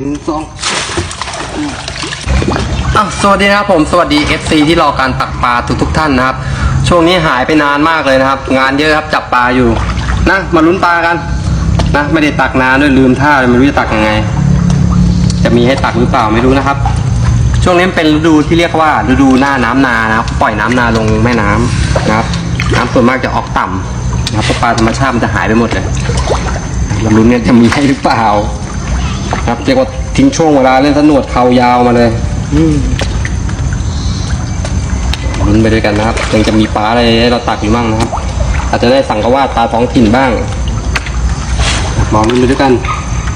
หนึ่งสองอ้าวสวัสดีนะครับผมสวัสดี FC ที่รอการตักปลาทุกทุกท่านนะครับ ช่วงนี้หายไปนานมากเลยนะครับ งานเยอะครับจับปลาอยู่นะมาลุ้นปลากันนะไม่ได้ตักนานด้วยลืมท่าเลยไม่รู้จะตักยังไง จะมีให้ตักหรือเปล่าไม่รู้นะครับ ช่วงนี้เป็นฤดูที่เรียกว่าฤดูหน้าน้ำนานะครับปล่อยน้ำนาลงแม่น้ำนะครับน้ำส่วนมากจะออกต่ำนะครับปลาธรรมชาติมันจะหายไปหมดเลยมาลุ้นกันจะมีให้หรือเปล่า ครับเรียกว่าทิ้งช่วงเวลาเล่นสนวดเขายาวมาเลยอืมลุ้นไปด้วยกันนะครับยังจะมีปลาอะไรให้เราตักอยู่บ้างนะครับ อาจจะได้สั่งกว่าปลาท้องถิ่นบ้างมองลุ้นไปด้วยกัน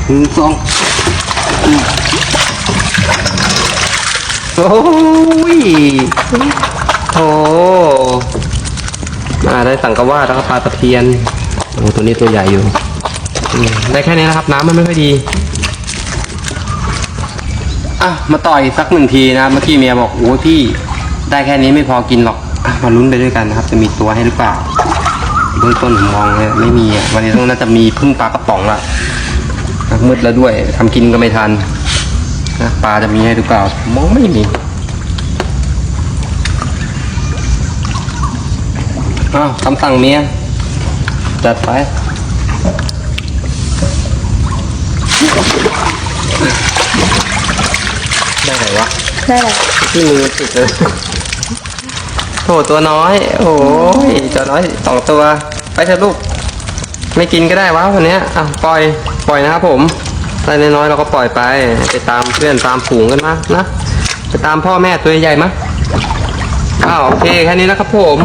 หนึ่งสองอืมโอ้ยโอ้มาได้สั่งกว่าแล้วก็ปลาตะเพียนโอ้ตัวนี้ตัวใหญ่อยู่อืมได้แค่นี้นะครับ น้ำมันไม่ค่อยดี อะมาต่อยสักหนึ่งทีนะเมื่อกี้เมียบอกโอ้ยพี่ได้แค่นี้ไม่พอกินหรอกอะมาลุ้นไปด้วยกันนะครับ จะมีตัวให้หรือเปล่าเบื้องต้นผมมองเลยไม่มีอะวันนี้ต้องน่าจะมีพึ่งปลากระป๋องละมืดแล้วด้วยทำกินก็ไม่ทันนะปลาจะมีให้หรือเปล่ามองไม่มีอ้าวคำสั่งเมียจัดไป ได้ไหนวะได้เลยที่มือติดเลยโถตัวน้อย โอ้ยตัวน้อยสองตัว ไปเถอะลูก ไม่กินก็ได้วะวันเนี้ยอะปล่อย ปล่อยนะครับผมอะไรน้อยๆเราก็ปล่อยไป ไปตามเพื่อนตามฝูงกันมานะ ไปตามพ่อแม่ตัวใหญ่ๆมะอ้าวโอเคแค่นี้นะครับผม